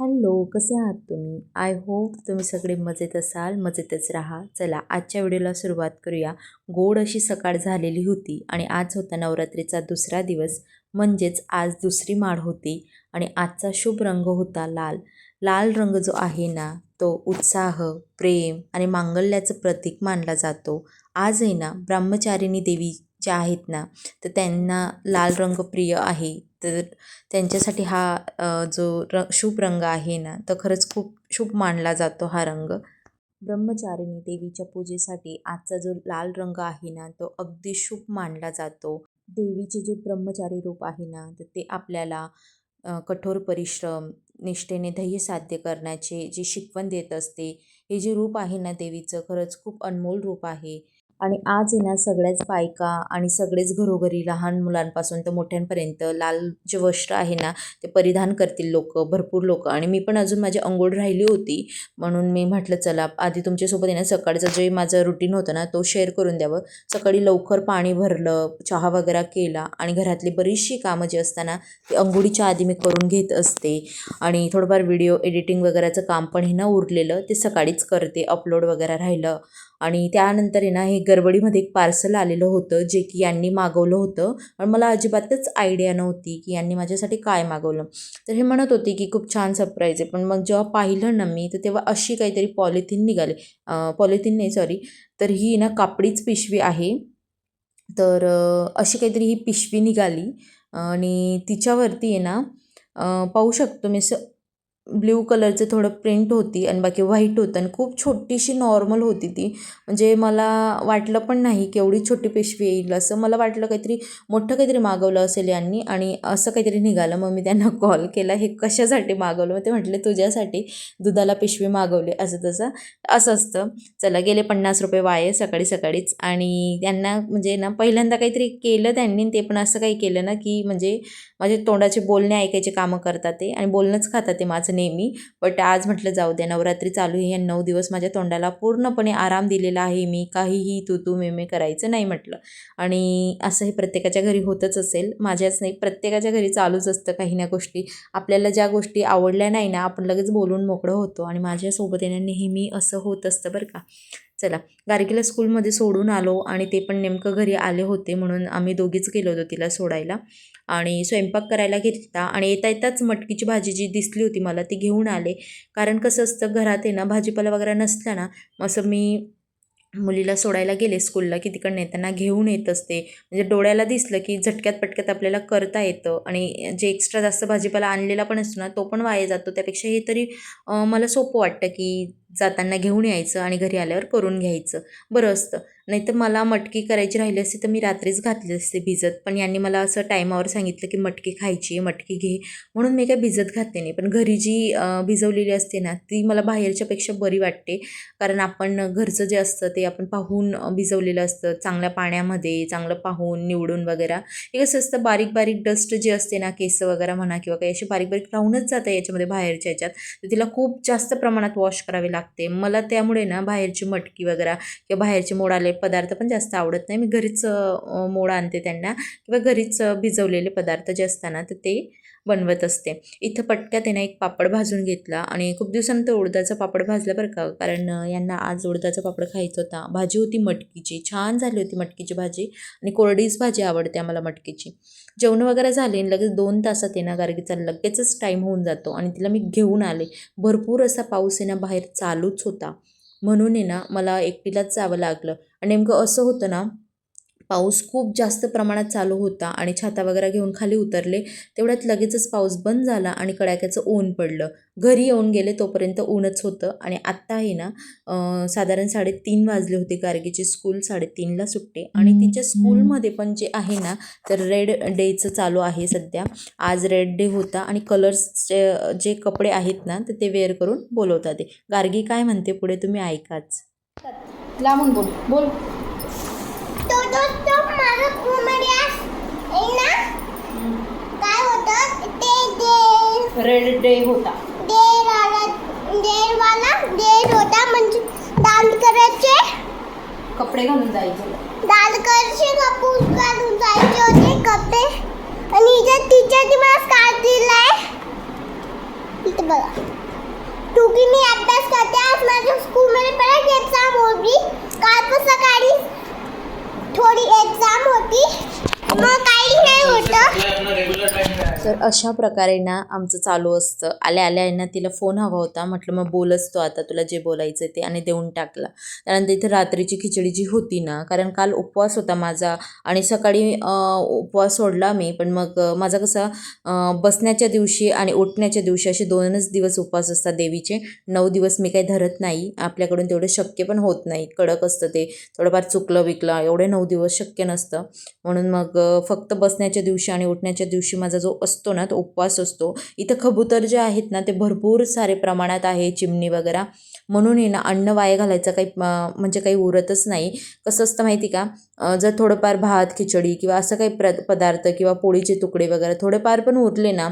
Hello कसे आहात तुम्ही? आय होप तुम्ही सगळे मजेत असाल मजेतच राहा. चला आजच्या व्हिडिओला सुरुवात करूया. गोड अशी सकाळ झालेली होती आणि आज होता नवरात्रीचा दुसरा दिवस. म्हणजेच आज दुसरी माळ होती आणि आजचा शुभ रंग होता लाल. लाल रंग जो आहे ना तो उत्साह प्रेम आणि मांगल्याचं प्रतीक मानला जातो. आज आहे ना ब्रह्मचारिणी देवी ज्या आहेत ना तर त्यांना लाल रंग प्रिय आहे. तर त्यांच्यासाठी हा जो र शुभ रंग आहे ना तर खरंच खूप शुभ मानला जातो हा रंग. ब्रह्मचारिणी देवीच्या पूजेसाठी आजचा जो लाल रंग आहे ना तो अगदी शुभ मानला जातो. देवीचे जे ब्रह्मचारी रूप आहे ना तर ते आपल्याला कठोर परिश्रम निष्ठेने ध्येय साध्य करण्याचे जे शिकवण देत असते हे जे रूप आहे ना देवीचं खरंच खूप अनमोल रूप आहे. आणि आज आहे ना सगळ्याच बायका आणि सगळेच घरोघरी लहान मुलांपासून तर मोठ्यांपर्यंत लाल जे वस्त्र आहे ना ते परिधान करतील लोक भरपूर लोक. आणि मी पण अजून माझी अंघोळ राहिली होती. म्हणून मी म्हटलं चला आधी तुमच्यासोबत आहे ना सकाळचं जे माझं रुटीन होतं ना तो शेअर करून द्यावं. सकाळी लवकर पाणी भरलं चहा वगैरे केला आणि घरातली बरीचशी कामं जी असताना ती अंघोळीच्या आधी मी करून घेत असते. आणि थोडंफार व्हिडिओ एडिटिंग वगैरेचं काम पण हे ना उरलेलं ते सकाळीच करते अपलोड वगैरे राहिलं. आणि त्यानंतर आहे ना हे गडबडीमध्ये एक पार्सल आलेलं होतं जे की यांनी मागवलं होतं. आणि मला अजिबातच आयडिया नव्हती की यांनी माझ्यासाठी काय मागवलं. तर हे म्हणत होते की खूप छान सरप्राईज आहे. पण मग जेव्हा पाहिलं ना मी तर तेव्हा अशी काहीतरी पॉलिथिन निघाली. पॉलिथिन नाही सॉरी तर ही ना कापडीच पिशवी आहे. तर अशी काहीतरी ही पिशवी निघाली. आणि तिच्यावरती आहे ना पाहू शकतो मी असं ब्ल्यू कलरचं थोडं प्रिंट होती आणि बाकी व्हाईट होतं आणि खूप छोटीशी नॉर्मल होती ती. म्हणजे मला वाटलं पण नाही की एवढी छोटी पिशवी येईल. असं मला वाटलं काहीतरी मोठं काहीतरी मागवलं असेल यांनी आणि असं काहीतरी निघालं. मग मी त्यांना कॉल केला हे कशासाठी मागवलं? मग ते म्हटले तुझ्यासाठी दुधाला पिशवी मागवली. असं तसं असं असतं. चला गेले पन्नास रुपये वाये सकाळी सकाळीच आणि त्यांना म्हणजे ना पहिल्यांदा काहीतरी केलं त्यांनी ते पण असं काही केलं ना की म्हणजे माझे तोंडाचे बोलणे ऐकायचे कामं करतात ते आणि बोलणंच खातात ते माझं नेहमी. बट आज म्हटलं जाऊ द्या नवरात्री चालू आहे या नऊ दिवस माझ्या तोंडाला पूर्णपणे आराम दिलेला आहे मी. काहीही तू तू मे मे करायचं नाही म्हटलं. आणि असं हे प्रत्येकाच्या घरी होतच असेल. माझ्याच नाही प्रत्येकाच्या घरी चालूच असतं काही ना गोष्टी. आपल्याला ज्या गोष्टी आवडल्या नाही ना आपण लगेच बोलून मोकळं होतो. आणि माझ्यासोबत येणं नेहमी असं होत असतं बरं का. चला गार्गीला स्कूलमध्ये सोडून आलो आणि ते पण नेमकं घरी आले होते म्हणून आम्ही दोघीच गेलो होतो तिला सोडायला. आणि स्वयंपाक करायला घेतला आणि येता येताच मटकीची भाजी जी दिसली होती मला ती घेऊन आले. कारण कसं असतं घरात आहे ना भाजीपाला वगैरे नसला ना असं मी मुलीला सोडायला गेले स्कूलला की तिकडनं येताना घेऊन येत असते. म्हणजे डोळ्याला दिसलं की झटक्यात पटक्यात आपल्याला करता येतं आणि जे एक्स्ट्रा जास्त भाजीपाला आणलेला पण असतो ना तो पण वाया जातो. त्यापेक्षा हे तरी मला सोपं वाटतं की जाताना घेऊन यायचं आणि घरी आल्यावर करून घ्यायचं. बरं असतं. नाहीतर मला मटकी करायची राहिली असती तर मी रात्रीच घातली असते भिजत. पण यांनी मला असं टायमावर सांगितलं की मटकी खायची आहे मटकी घे. म्हणून मी काय भिजत घातले नाही. पण घरी जी भिजवलेली असते ना ती मला बाहेरच्यापेक्षा बरी वाटते. कारण आपण घरचं जे असतं ते आपण पाहून भिजवलेलं असतं. चांगल्या पाण्यामध्ये चांगलं पाहून निवडून वगैरे. हे कसं असतं बारीक बारीक डस्ट जी असते ना केस वगैरे म्हणा किंवा काही अशी बारीक बारीक राहूनच जातं याच्यामध्ये बाहेरच्या याच्यात. तर तिला खूप जास्त प्रमाणात वॉश करावे लागते लागते. मला त्यामुळे ना बाहेरची मटकी वगैरे किंवा बाहेरचे मोड आले पदार्थ पण जास्त आवडत नाही. मी घरीच मोड आणते त्यांना. किंवा घरीच भिजवलेले पदार्थ जे असतात ना तर ते बनवत असते. इथं पटक्यात आहे एक पापड भाजून घेतला आणि खूप दिवसानंतर उडदाचा पापड भाजला बरं का कारण यांना आज उडदाचा पापड खायचा होता. भाजी होती मटकीची छान झाली होती मटकीची भाजी आणि कोरडीच भाजी आवडते आम्हाला मटकीची. जेवण वगैरे झाले आणि लगेच दोन तासात येणं गार्गीचा लगेचच टाईम होऊन जातो आणि तिला मी घेऊन आले. भरपूर असा पाऊस आहे ना बाहेर चालूच होता. म्हणून आहे ना मला एकटीलाच जावं लागलं. आणि नेमकं असं होतं ना पाऊस खूप जास्त प्रमाणात चालू होता आणि छाता वगैरे घेऊन खाली उतरले तेवढ्यात लगेचच पाऊस बंद झाला आणि कडाक्याचं ऊन पडलं. घरी येऊन गेले तोपर्यंत ऊनच होतं आणि आत्ता आहे ना साधारण साडेतीन वाजले होते गार्गीची स्कूल साडेतीनला सुटते आणि तिच्या स्कूलमध्ये पण जे आहे ना तर रेड डेचं चालू आहे सध्या. आज रेड डे होता आणि कलर्सचे जे कपडे आहेत ना तर ते वेअर करून बोलवतात ते. गार्गी काय म्हणते पुढे तुम्ही ऐकाच. लांबून बोल बोल. रेड डे होता? म्हणजे कपडे घालून जायचे. दाल करायचे कपूस घालून जायचे होते कपडे. आणि इथे टीचरने मला स्कार्फ दिलाय. इथे बघा. तू की मी अभ्यास करते आज माझ्या स्कूलमध्ये परत एक्झाम होती काल सकाळी थोडी एक्झाम होती. मग तर अशा प्रकारे ना आमचं चालू असतं. आल्या आल्या ना तिला फोन हवा होता. म्हटलं मग बोलच तो आता. तुला जे बोलायचं ते आणि देऊन टाकला. त्यानंतर इथे रात्रीची खिचडी जी होती ना कारण काल उपवास होता माझा आणि सकाळी उपवास सोडला मी. पण मग माझा कसा बसण्याच्या दिवशी आणि उठण्याच्या दिवशी असे दोनच दिवस उपवास असतात देवीचे. नऊ दिवस मी काही धरत नाही. आपल्याकडून तेवढं शक्य पण होत नाही. कडक असतं ते. थोडंफार चुकलं विकलं एवढे नऊ दिवस शक्य नसतं. म्हणून मग फक्त बसण्याच्या दिवशी आणि उठण्याच्या दिवशी माझा जो असतो ना तो उपवास असतो इथं कबूतर जे आहेत ना ते भरपूर सारे प्रमाणात आहे चिमणी वगैरे. म्हणून आहे ना अन्न वाया घालायचं काही म्हणजे काही उरतच नाही. कसं असतं माहिती का? जर थोडंफार भात खिचडी किंवा असं काही प्र पदार्थ किंवा पोळीचे तुकडे वगैरे थोडेफार पण उरले ना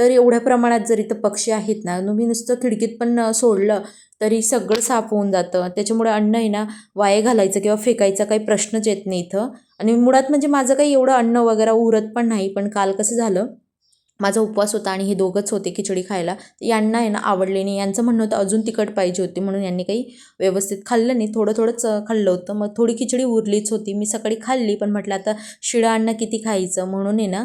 तर एवढ्या प्रमाणात जर इथं पक्षी आहेत ना मी नुसतं खिडकीत पण सोडलं तरी सगळं साफ होऊन जातं. त्याच्यामुळे अन्न आहे ना वाया घालायचं किंवा फेकायचा काही प्रश्नच येत नाही इथं. आणि मुळात म्हणजे माझं काही एवढं अन्न वगैरे उरत पण नाही पण काल कसं झालं माझा उपवास होता आणि हे दोघंच होते खिचडी खायला यांना आहे ना आवडले नाही. यांचं म्हणणं होतं अजून तिखट पाहिजे होती. म्हणून यांनी काही व्यवस्थित खाल्लं नाही. थोडं थोडंच खाल्लं होतं. मग थोडी खिचडी उरलीच होती. मी सकाळी खाल्ली पण म्हटलं आता शिळं अन्न किती खायचं? म्हणून आहे ना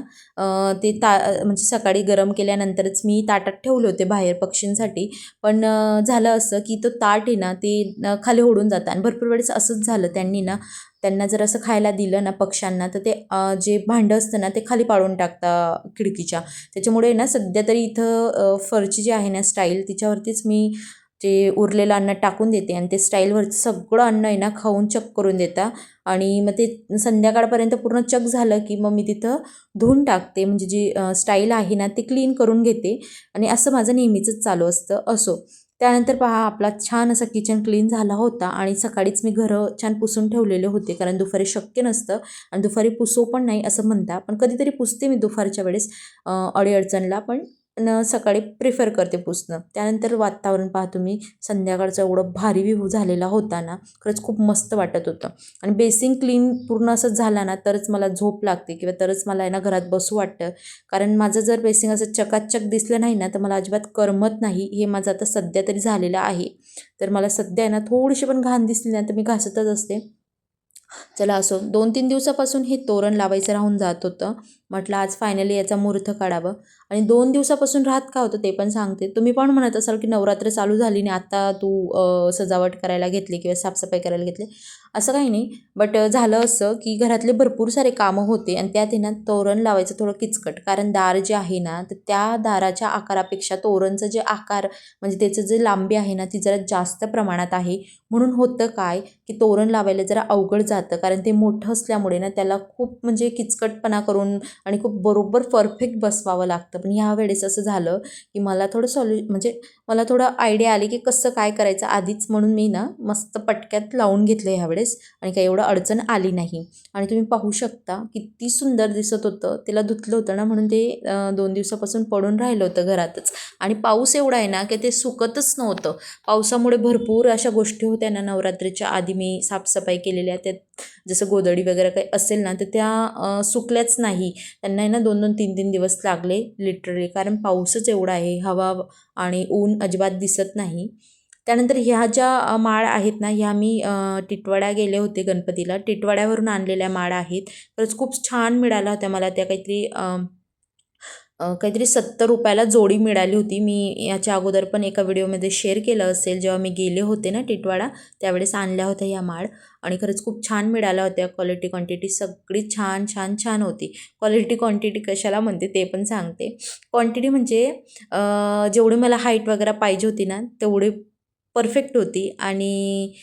ते ता म्हणजे सकाळी गरम केल्यानंतरच मी ताटात ठेवले होते बाहेर पक्षींसाठी पण झालं असं की तो ताट आहे ना ते खाली ओढून जातं. आणि भरपूर वेळेस असंच झालं. त्यांनी ना त्यांना जर असं खायला दिलं ना पक्ष्यांना तर ते जे भांडं असतं ना ते खाली पाडून टाकता खिडकीच्या. त्याच्यामुळे ना सध्या तरी इथं फरची जी आहे ना स्टाईल तिच्यावरतीच मी ते उरलेलं अन्न टाकून देते आणि ते स्टाईलवरचं सगळं अन्न आहे ना खाऊन चक करून देता. आणि मग ते संध्याकाळपर्यंत पूर्ण चक झालं की मग मी तिथं धुवून टाकते. म्हणजे जी स्टाईल आहे ना ती क्लीन करून घेते. आणि असं माझं नेहमीचंच चालू असतं. असो. त्यानंतर पहा आपला छान असं किचन क्लीन झाला होता आणि सकाळीच मी घरं छान पुसून ठेवलेले होते कारण दुपारी शक्य नसतं आणि दुपारी पुसो पण नाही असं म्हणता. पण कधीतरी पुसते मी दुपारच्या वेळेस अडीअडचणला. पण न सकाळी प्रिफर करते पुसणं. त्यानंतर वातावरण पहा तुम्ही संध्याकाळचं एवढं भारी व्ह्यू झालेला होता ना खरंच खूप मस्त वाटत होतं. आणि बेसिंग क्लीन पूर्ण असं झाला ना तरच मला झोप लागते किंवा तरच मला आहे ना घरात बसू वाटतं. कारण माझं जर बेसिंग असं चकाचक दिसलं नाही ना तर मला अजिबात करमत नाही. हे माझं आता सध्या तरी झालेलं आहे. तर मला सध्या आहे ना थोडीशी पण घाण दिसली ना तर मी घासतच असते. चला असो दोन तीन दिवसापासून हे तोरण लावायचं राहून जात होतं. म्हटलं आज फायनली याचा मुहूर्त काढावं. आणि दोन दिवसापासून राहत का होतं ते पण सांगते. तुम्ही पण म्हणत असाल की नवरात्र चालू झाली आणि आता तू सजावट करायला घेतली किंवा साफसफाई करायला घेतली. असं काही नाही. बट झालं असं की घरातले भरपूर सारे कामं होते आणि त्यात आहे ना तोरण लावायचं थोडं किचकट. कारण दार जे आहे ना तर त्या दाराच्या आकारापेक्षा तोरणचं जे आकार म्हणजे त्याचं जे लांबी आहे ना ती जरा जास्त प्रमाणात आहे. म्हणून होतं काय की तोरण लावायला जरा अवघड जातं. कारण ते मोठं असल्यामुळे ना त्याला खूप म्हणजे किचकटपणा करून आणि खूप बरोबर परफेक्ट बसवावं लागतं. पण ह्या वेळेस असं झालं की मला थोडं सॉल्यू म्हणजे मला थोडं आयडिया आली की कसं काय करायचं आधीच म्हणून मी ना मस्त पटक्यात लावून घेतलं ह्यावेळेस आणि काही एवढं अडचण आली नाही. आणि तुम्ही पाहू शकता किती सुंदर दिसत होतं. तिला धुतलं होतं ना म्हणून ते दोन दिवसापासून पडून राहिलं होतं घरातच. आणि पाऊस एवढा आहे ना की ते सुकतच नव्हतं. पावसामुळे भरपूर अशा गोष्टी होत्या ना नवरात्रीच्या. आधी मी साफसफाई केलेल्या त्यात जसं गोदडी वगैरे काही असेल ना तर त्या सुकल्याच नाही. त्यांना आहे ना दोन दोन तीन तीन दिवस लागले लिटरली कारण पाऊसच एवढा आहे. हवा आणि ऊन अजिबात दिसत नाही. त्यानंतर ह्या ज्या माळ आहेत ना ह्या मी टिटवाड्या गेले होते गणपतीला. टिटवाड्यावरून आणलेल्या माळ आहेत. खरंच खूप छान मिळाल्या होत्या मला त्या काहीतरी काहीतरी सत्तर रुपयाला जोडी मिळाली होती. मी याच्या अगोदर पण एका व्हिडिओमध्ये शेअर केलं असेल. जेव्हा मी गेले होते ना टिटवाडा त्यावेळेस आणल्या होत्या ह्या माळ. आणि खरंच खूप छान मिळाल्या होत्या. क्वालिटी क्वांटिटी सगळी छान छान छान होती. क्वालिटी क्वांटिटी कशाला म्हणते ते पण सांगते. क्वांटिटी म्हणजे जेवढी मला हाईट वगैरे पाहिजे होती ना तेवढी परफेक्ट होती आणि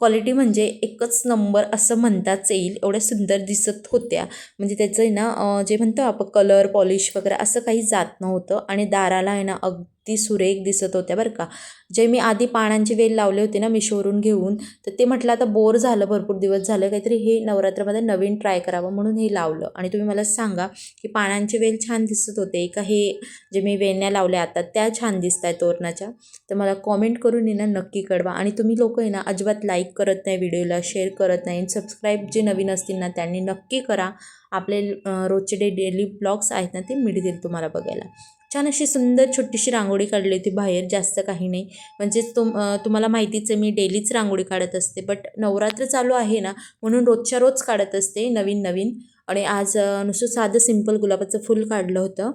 क्वालिटी म्हणजे एकच नंबर असं म्हणताच येईल एवढ्या सुंदर दिसत होत्या. म्हणजे त्याचं आहे ना जे म्हणतो आपण कलर पॉलिश वगैरे असं काही जात नव्हतं आणि दाराला आहे ना अग ती सुरेख दिसत होत्या बरं का. जे मी आधी पानांची वेल लावले होते ना मिशोवरून घेऊन तर ते म्हटलं आता बोर झालं भरपूर दिवस झालं काहीतरी हे नवरात्रामध्ये नवीन ट्राय करावं म्हणून हे लावलं. आणि तुम्ही मला सांगा की पानांचे वेल छान दिसत होते का हे जे मी वेण्या लावल्या आता त्या छान दिसत आहेत तोरणाच्या? तर मला कॉमेंट करून ये ना नक्की कळवा. आणि तुम्ही लोक आहे ना अजिबात लाईक करत नाही व्हिडिओला शेअर करत नाही. सबस्क्राईब जे नवीन असतील ना त्यांनी नक्की करा. आपले रोजचे डे डेली ब्लॉग्स आहेत ना ते मिळतील तुम्हाला बघायला. छान अशी सुंदर छोटीशी रांगोळी काढली होती बाहेर जास्त काही नाही. म्हणजेच तुम तुम्हाला माहितीच आहे मी डेलीच रांगोळी काढत असते. बट नवरात्र चालू आहे ना म्हणून रोजच्या रोज काढत असते नवीन नवीन. आणि आज नुसतं साधं सिंपल गुलाबाचं फूल काढलं होतं.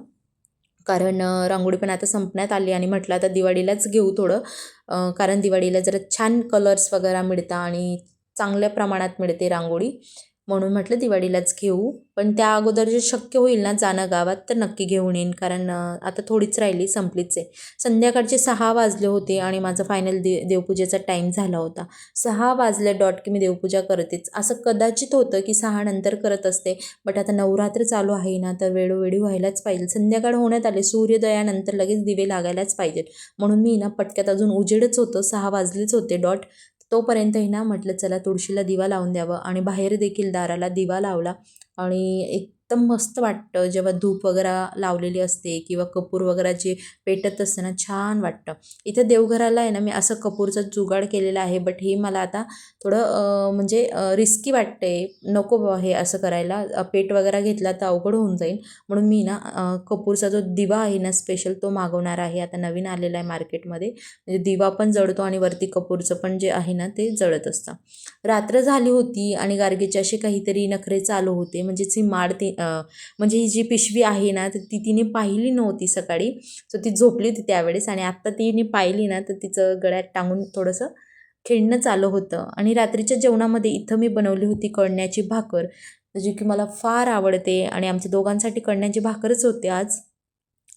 कारण रांगोळी पण आता संपण्यात आली आणि म्हटलं आता दिवाळीलाच घेऊ थोडं. कारण दिवाळीला जरा छान कलर्स वगैरे मिळतात आणि चांगल्या प्रमाणात मिळते रांगोळी. म्हणून म्हटलं दिवाळीलाच घेऊ. पण त्या अगोदर जे शक्य होईल ना जाणं गावात तर नक्की घेऊन येईन. कारण आता थोडीच राहिली संपलीच आहे संध्याकाळचे सहा वाजले होते आणि माझं फायनल दे देवपूजेचा टाईम झाला होता. सहा वाजले डॉट की मी देवपूजा करतेच. असं कदाचित होतं की सहा नंतर करत असते. बट आता नवरात्र चालू आहे ना तर वेळोवेळी व्हायलाच पाहिजे. संध्याकाळ होण्यात आले सूर्योदयानंतर लगेच दिवे लागायलाच पाहिजेत. म्हणून मी ना पटक्यात अजून उजेडच होतं. सहा वाजलेच होते डॉट तोपर्यंतही ना म्हटलं चला तुळशीला दिवा लावून द्यावं. आणि बाहेर देखील दाराला दिवा लावला. आणि एक एकदम मस्त वाटतं. जेव्हा धूप वगैरे लावलेली असते किंवा कपूर वगैरे जे पेटत असते ना छान वाटतं. इथं देवघराला आहे ना मी असं कपूरचा जुगाड केलेला आहे बट हे मला आता थोडं म्हणजे रिस्की वाटते नको बाबा हे असं करायला. पेट वगैरे घेतला तर अवघड होऊन जाईल. म्हणून मी ना कपूरचा जो दिवा आहे ना स्पेशल तो मागवणार आहे. आता नवीन आलेला आहे मार्केटमध्ये म्हणजे दिवा पण जळतो आणि वरती कपूरचं पण जे आहे ना ते जळत असतं. रात्र झाली होती आणि गार्गीचे असे काहीतरी नखरे चालू होते. म्हणजेच ही माड ती म्हणजे ही जी पिशवी आहे ना तर ती तिने पाहिली नव्हती सकाळी. सो ती झोपली होती त्यावेळेस आणि आत्ता तिने पाहिली ना तर तिचं गळ्यात टांगून थोडंसं खेळणं चालू होतं. आणि रात्रीच्या जेवणामध्ये इथं मी बनवली होती कळण्याची भाकर जी की मला फार आवडते आणि आमच्या दोघांसाठी कळण्याची भाकरच होते आज.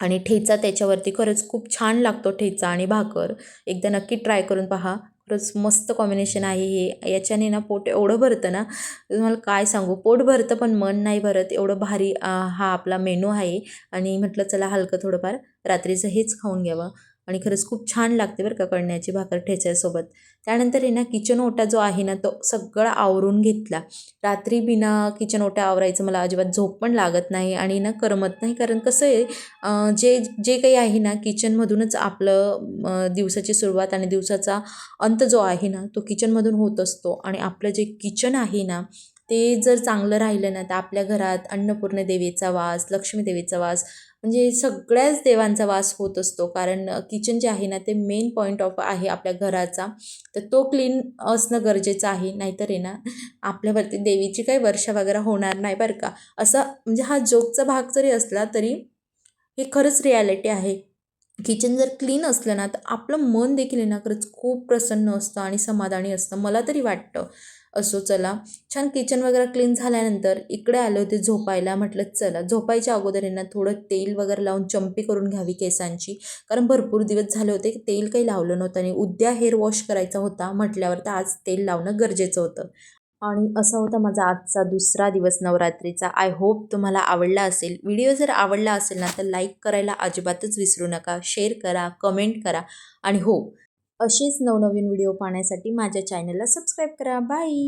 आणि ठेचा त्याच्यावरती खरंच खूप छान लागतो ठेचा आणि भाकर. एकदा नक्की ट्राय करून पहा. खरंच मस्त कॉम्बिनेशन आहे हे. याच्याने ना पोट एवढं भरतं ना तुम्हाला काय सांगू? पोट भरतं पण मन नाही भरत. एवढं भारी हा आपला मेनू आहे. आणि म्हटलं चला हलकं थोडंफार रात्रीचं हेच खाऊन घ्यावं. आणि खरंच खूप छान लागते बरं का कळण्याची भाकर ठेच्यासोबत. त्यानंतर आहे ना किचन ओटा जो आहे ना तो सगळा आवरून घेतला. रात्री बिना किचन ओटा आवरायचं मला अजिबात झोप पण लागत नाही आणि ना करमत नाही. कारण कसं आहे जे जे काही आहे ना किचनमधूनच आपलं दिवसाची सुरुवात आणि दिवसाचा अंत जो आहे ना तो किचनमधून होत असतो. आणि आपलं जे किचन आहे ना ते जर चांगलं राहिलं ना तर आपल्या घरात अन्नपूर्ण देवीचा वास लक्ष्मी देवीचा वास म्हणजे सगळ्याच देवांचा वास होत असतो. कारण किचन जे आहे ना ते मेन पॉईंट ऑफ आहे आपल्या घराचा. तर तो क्लीन असणं गरजेचं आहे. नाहीतर आहे ना आपल्यावरती देवीची काही वर्षा वगैरे होणार नाही बरं का. असं म्हणजे हा जोकचा भाग जरी असला तरी हे खरंच रियालिटी आहे. किचन जर क्लीन असलं ना तर आपलं मन देखील ना खरंच खूप प्रसन्न असतं आणि समाधानी असतं. मला तरी वाटतं. असो चला. छान किचन वगैरे क्लीन झाल्यानंतर इकडे आले होते झोपायला. म्हटलं चला झोपायच्या अगोदर यांना थोडं तेल वगैरे लावून चंपी करून घ्यावी केसांची. कारण भरपूर दिवस झाले होते की तेल काही लावलं नव्हतं आणि उद्या हेअर वॉश करायचा होता म्हटल्यावर तर आज तेल लावणं गरजेचं होतं. आणि असा होता माझा आजचा दुसरा दिवस नवरात्रीचा. आय होप तुम्हाला आवडला असेल. व्हिडिओ जर आवडला असेल ना तर लाईक करायला अजिबातच विसरू नका. शेअर करा कमेंट करा. आणि हो असेच नवनवीन व्हिडिओ पाहण्यासाठी माझ्या चॅनलला सबस्क्राईब करा. बाय.